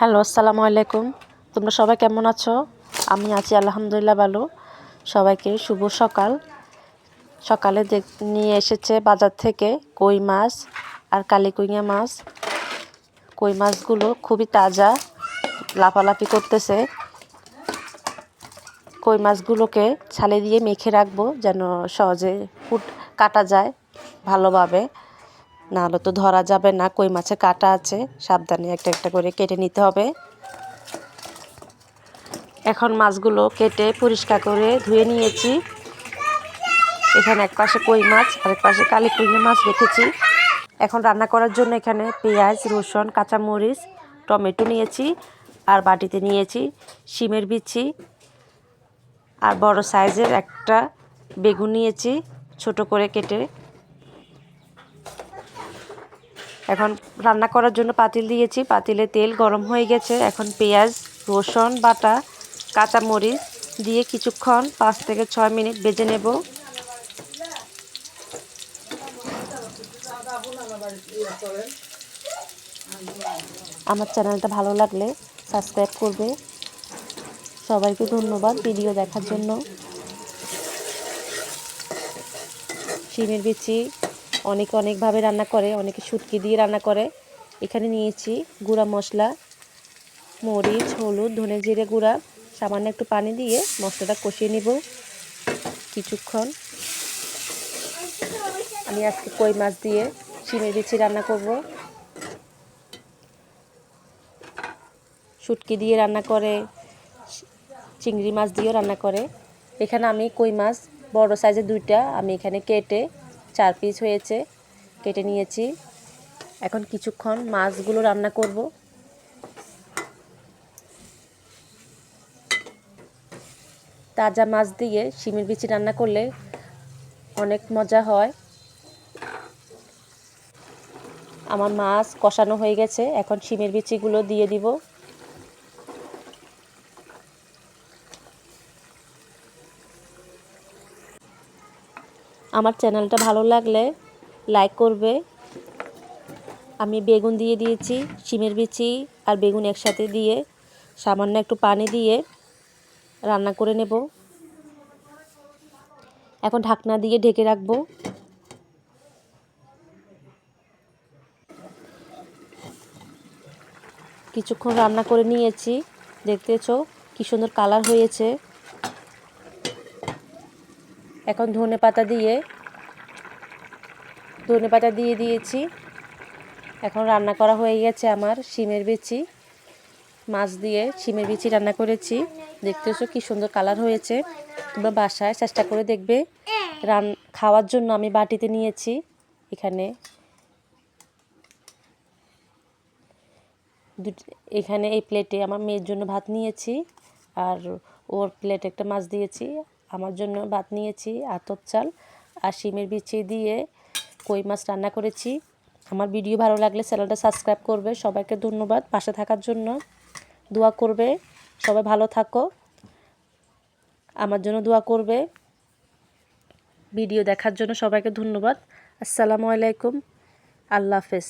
Hello, আসসালামু আলাইকুম। তোমরা সবাই কেমন আছো? আমি আছি আলহামদুলিল্লাহ ভালো। সবাইকে শুভ সকাল। সকালে দেখ, নিয়ে এসেছে বাজার থেকে কই মাছ আর কালিকুইঙা মাছ। কই মাছগুলো খুবই তাজা, লাফালাফি করতেছে। কই মাছগুলোকে ছালে দিয়ে মেখে রাখব যেন সহজে ফুট কাটা যায় ভালোভাবে। নাহলে তো ধরা যাবে না, কই মাছে কাটা আছে। সাবধানে একটা একটা করে কেটে নিতে হবে। এখন মাছগুলো কেটে পরিষ্কার করে ধুয়ে নিয়েছি। এখানে এক পাশে কই মাছ আর এক পাশে কালি কুইয়ে মাছ রেখেছি। এখন রান্না করার জন্য এখানে পেঁয়াজ, রসুন, কাঁচামরিচ, টমেটো নিয়েছি আর বাটিতে নিয়েছি শিমের বিচি আর বড় সাইজের একটা বেগুন নিয়েছি, ছোট করে কেটে এখন রান্না করার জন্য পাতিল দিয়েছি। পাতিলে তেল গরম হয়ে গেছে। এখন পেঁয়াজ, রসুন, বাটা, কাঁচামরিচ দিয়ে কিছুক্ষণ পাঁচ থেকে ছয় মিনিট বেজে নেব। আমার চ্যানেলটা ভালো লাগলে সাবস্ক্রাইব করবে। সবাইকে ধন্যবাদ ভিডিও দেখার জন্য। শিমের বিচি অনেকে অনেকভাবে রান্না করে, অনেকে শুটকি দিয়ে রান্না করে। এখানে নিয়েছি গুঁড়া মশলা, মরিচ, হলুদ, ধনে জিরে গুঁড়া। সামান্য একটু পানি দিয়ে মশলাটা কষিয়ে নেব কিছুক্ষণ। আমি আজকে কই মাছ দিয়ে শিমের বিচি রান্না করব। শুটকি দিয়ে রান্না করে, চিংড়ি মাছ দিয়েও রান্না করে। এখানে আমি কই মাছ, বড় সাইজের দুইটা আমি এখানে কেটে চার পিস হয়েছে, কেটে নিয়েছি। এখন কিছুক্ষণ মাছগুলো রান্না করব। তাজা মাছ দিয়ে শিমের বিচি রান্না করলে অনেক মজা হয়। আমার মাছ কষানো হয়ে গেছে, এখন শিমের বিচিগুলো দিয়ে দিব। আমার চ্যানেলটা ভালো লাগলে লাইক করবে। আমি বেগুন দিয়ে দিয়েছি, শিমের বিচি আর বেগুন একসাথে দিয়ে, সামান্য একটু পানি দিয়ে রান্না করে নেব। এখন ঢাকনা দিয়ে ঢেকে রাখব। কিছুক্ষণ রান্না করে নিয়েছি। দেখতেছো কি সুন্দর কালার হয়েছে। এখন ধনে পাতা দিয়ে, ধনে পাতা দিয়ে দিয়েছি। এখন রান্না করা হয়ে গেছে আমার শিমের বিচি। মাছ দিয়ে শিমের বিচি রান্না করেছি। দেখতেছো কি সুন্দর কালার হয়েছে। তোমরা বাসায় চেষ্টা করে দেখবে। রান, খাওয়ার জন্য আমি বাটিতে নিয়েছি। এখানে এখানে এই প্লেটে আমার মেয়ের জন্য ভাত নিয়েছি। আর ওর প্লেটে একটা মাছ দিয়েছি। আমার জন্য ভাত নিয়েছি, আতপ চাল আর শিমের বিচি দিয়ে কই মাছ রান্না করেছি। আমার ভিডিও ভালো লাগলে চ্যানেলটা সাবস্ক্রাইব করবে। সবাইকে ধন্যবাদ পাশে থাকার জন্য। দোয়া করবে। সবাই ভালো থাকো। আমার জন্য দোয়া করবে। ভিডিও দেখার জন্য সবাইকে ধন্যবাদ। আসসালামু আলাইকুম। আল্লাহ হাফেজ।